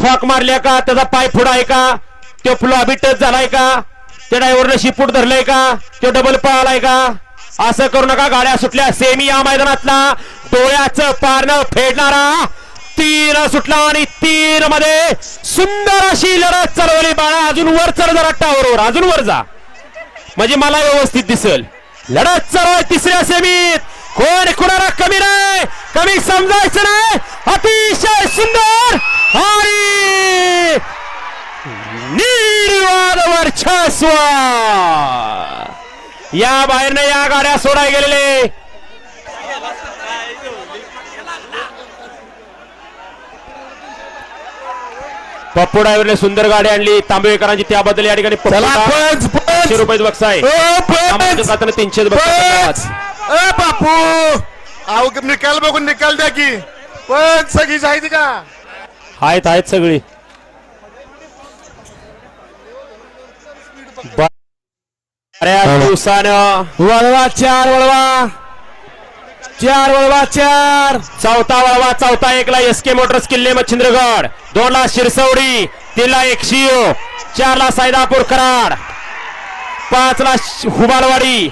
फॉक मारल्या का? त्याचा पाय फुडाय आहे का? तो फ्लॉबी टच झालाय का? त्या ड्रायव्हरनं शिपूट धरलंय का? तो डबल पळालाय का? असं करू नका गाड्या सुटल्या. सेमी या मैदानातला. डोळ्याचं पारणं फेडणारा तीन सुटला आणि तीन मध्ये सुंदर अशी लढत चालवली. बाळा अजून वर चढ जरा टावरवर. अजून वर जा. म्हणजे मला व्यवस्थित दिसल. लढत चालू तिसऱ्या सेमीत. कोण कुणाला कमी नाही. कमी समजायचं नाही. अतिशय सुंदर आणि निर्वाद वर्चस्व या बाहेरनं या गाड्या सोडाय गेलेले. पप्पू ड्रायव्हरने सुंदर गाडी आणली. तांबेकरांची त्याबद्दल या ठिकाणी तीनशे रुपये बक्षीस आहे तीनशे बापू अहो निकाल बघून निकाल द्या की. पंच सगळी जायची का? आहेत आहेत सगळी. बऱ्याच दिवसानं वळवा चार वळवा. चार वळवा चार. चौथा वळवा चौथा एकला एस के मोटर्स किल्ले मच्छिंद्रगड. दोन ला शिरसवडी तीन ला एकशिओ चार ला सायदापूर कराड. पाच ला श- हुबालवाडी